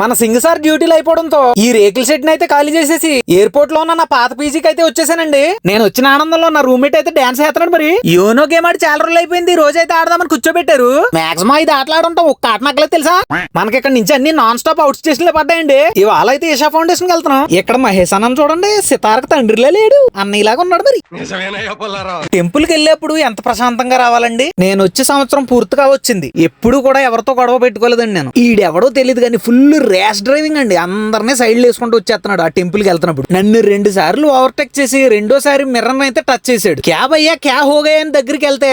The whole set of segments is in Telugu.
మన సింగ్ సార్ డ్యూటీలు అయిపోవడంతో ఈ రేకుల షెడ్ అయితే ఖాళీ చేసేసి ఎయిర్పోర్ట్లో ఉన్న నా పాత పీజీకి అయితే వచ్చేసానండి. నేను వచ్చిన ఆనందంలో నా రూమ్మేట్ అయితే డాన్స్ చేస్తున్నాడు మరి. యోనో గేమ్ ఆడి చాలా రోజులు అయిపోయింది ఈ రోజు అయితే ఆడదామని కూర్చోబెట్టారు. మాక్సిమం ఐదు ఆటలు ఆడుంటాం ఒక్క ఆట నక్కలేదు తెలుసా? మనకి ఇక్కడ నుంచి అన్ని నాన్ స్టాప్ అవుట్ స్టేషన్లో పడ్డాయండి. ఇవాళ అయితే ఈషా ఫౌండేషన్కి వెళ్తున్నాం. ఇక్కడ మహేష్ అన్నం చూడండి సితారకు తండ్రిలే లేడు అన్నయ్యలాగా ఉన్నాడు మరి. టెంపుల్కి వెళ్ళేప్పుడు ఎంత ప్రశాంతంగా రావాలండి? నేను వచ్చే సంవత్సరం పూర్తిగా వచ్చింది. ఎప్పుడు కూడా ఎవరితో గొడవ పెట్టుకోలేదండి నేను. ఈడెవడో తెలియదు కానీ ఫుల్ ర్యాష్ డ్రైవింగ్ అండి. అందరినీ సైడ్ వేసుకుంటూ వచ్చేస్తున్నాడు ఆ టెంపుల్కి వెళ్తున్నప్పుడు. నన్ను రెండు సార్లు ఓవర్టేక్ చేసి రెండోసారి మిర్రర్ అయితే టచ్ చేసాడు క్యాబ్ అయ్యా క్యా హోగయ్యా అని దగ్గరికి వెళ్తే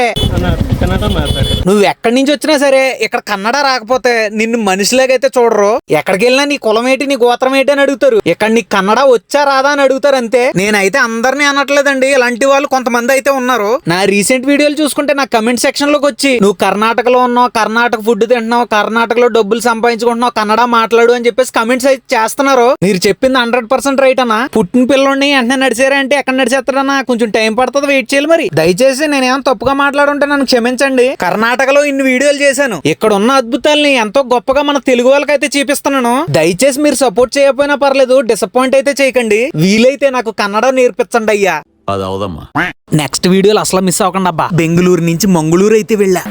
నువ్వు ఎక్కడి నుంచి వచ్చినా సరే ఇక్కడ కన్నడ రాకపోతే నిన్ను మనిషిలాగైతే చూడరు. ఎక్కడికి వెళ్ళినా నీ కులం ఏంటి నీ గోత్రం ఏంటి అని అడుగుతారు. ఇక్కడ నీ కన్నడ వచ్చా రాదా అని అడుగుతారు అంతే. నేనైతే అందరినీ అనట్లేదండి. ఇలాంటి వాళ్ళు కొంతమంది అయితే ఉన్నారు. నా రీసెంట్ వీడియోలు చూసుకుంటే నా కమెంట్ సెక్షన్లోకి వచ్చి నువ్వు కర్ణాటకలో ఉన్నావు కర్ణాటక ఫుడ్ తింటున్నావు కర్ణాటకలో డబ్బులు సంపాదించుకుంటున్నావు కన్నడ మాట్లాడు అని చెప్పేసి కమెంట్స్ అయితే చేస్తున్నారు. మీరు చెప్పింది హండ్రెడ్ పర్సెంట్ రైట్ అన్న. పుట్టిన పిల్లని వెంటనే నడిచారంటే ఎక్కడ నడిచేస్తారన్నా కొంచెం టైం పడుతుంది వెయిట్ చేయాలి మరి. దయచేసి నేను ఏమైనా తప్పుగా మాట్లాడుంటే నన్ను క్షమించండి. కర్ణాటకలో ఇన్ని వీడియోలు చేశాను. ఇక్కడ ఉన్న అద్భుతాల్ని ఎంతో గొప్పగా మన తెలుగు వాళ్ళకైతే చూపిస్తున్నాను. దయచేసి మీరు సపోర్ట్ చేయకపోయినా పర్లేదు డిసప్పాయింట్ అయితే చేయకండి. వీలైతే నాకు కన్నడ నేర్పించండి అయ్యా. అది అవదమ్మా. నెక్స్ట్ వీడియోలో అసలు మిస్ అవ్వకండి అబ్బా. బెంగళూరు నుంచి మంగళూరు అయితే వెళ్ళా.